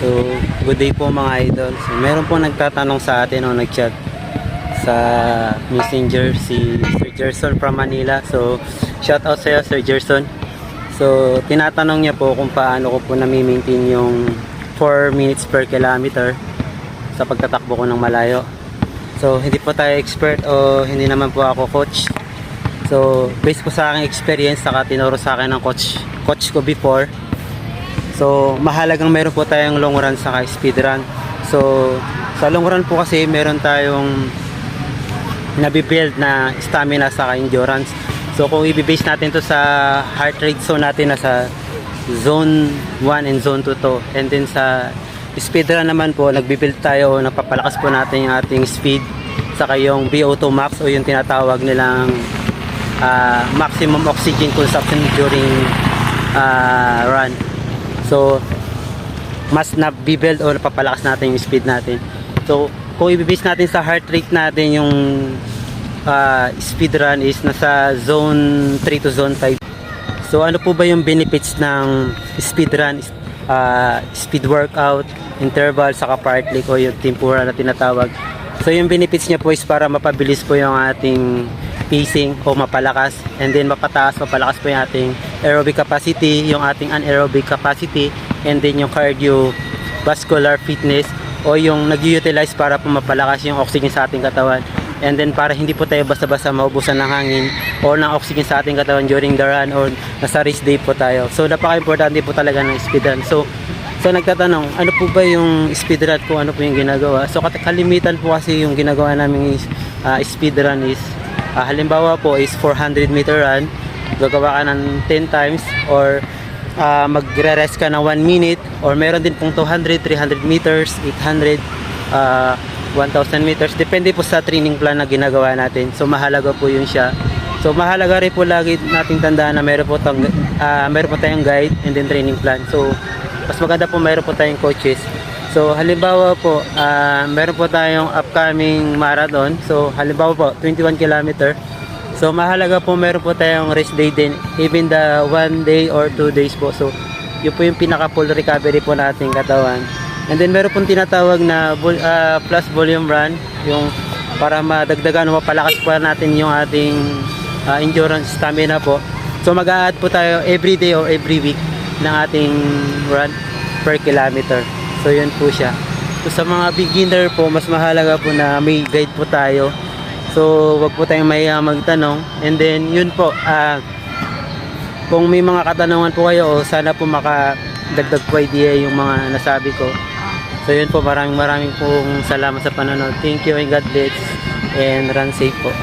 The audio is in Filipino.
So, good day po mga idol. So, meron po nagtatanong sa atin o nag-chat sa messenger si Sir Gerson from Manila. So, shout out sa'yo Sir Gerson. So, tinatanong niya po kung paano ko po nami-maintain yung 4 minutes per kilometer sa pagtatakbo ko ng malayo. So, hindi po tayo expert o hindi naman po ako coach. So, based po sa aking experience, saka tinuro sa akin ng coach, coach ko before. So, mahalagang meron po tayong long run saka speed run. So, sa long run po kasi meron tayong nabibuild na stamina saka endurance. So, kung i-base natin to sa heart rate zone natin nasa zone 1 and zone 2 to. And then sa speed run naman po, nagbibuild tayo, napapalakas po natin yung ating speed saka yung VO2 max o yung tinatawag nilang ah, maximum oxygen consumption during ah, run. So, mas nabibuild o napapalakas natin yung speed natin. So, kung i-base natin sa heart rate natin yung ah, speed run is nasa zone 3 to zone 5. So, ano po ba yung benefits ng speed run, ah, speed workout, interval, saka partly o yung tempura na tinatawag. So, yung benefits niya po is para mapabilis po yung ating pacing o mapalakas and then mapataas, mapalakas po yung ating aerobic capacity, yung ating anaerobic capacity and then yung cardiovascular fitness o yung nag-utilize para po mapalakas yung oxygen sa ating katawan and then para hindi po tayo basta-basta maubusan ng hangin o ng oxygen sa ating katawan during the run or nasa race day po tayo. So napaka-importante po talaga ng speed run. So So nagtatanong, ano po ba yung speed run po, ano po yung ginagawa? So kalimitan po kasi yung ginagawa namin is ah, speed run is ah, halimbawa po is 400 meter run, gagawa ka ng 10 times or ah, magre-rest ka ng 1 minute or meron din pong 200, 300 meters, 800, ah, 1,000 meters. Depende po sa training plan na ginagawa natin. So mahalaga po yun siya. So mahalaga rin po lagi nating tandaan na meron po, tang, ah, meron po tayong guide and then training plan. So mas maganda po meron po tayong coaches. So halimbawa po, ah, meron po tayong upcoming marathon. So halimbawa po, 21 kilometer. So mahalaga po meron po tayong rest day din, even the one day or two days po. So yun po yung pinaka full recovery po nating katawan. And then meron pong tinatawag na ah, plus volume run, yung para madagdagan o mapalakas pa natin yung ating ah, endurance stamina po. So mag-a-add po tayo every day or every week ng ating run per kilometer. So yun po siya. So sa mga beginner po, mas mahalaga po na may guide po tayo. So wag po tayong mahiya magtanong. And then yun po, ah kung may mga katanungan po kayo sana po makadagdag po idea yung mga nasabi ko. So yun po, maraming maraming pong salamat sa panonood. Thank you and God bless and run safe po.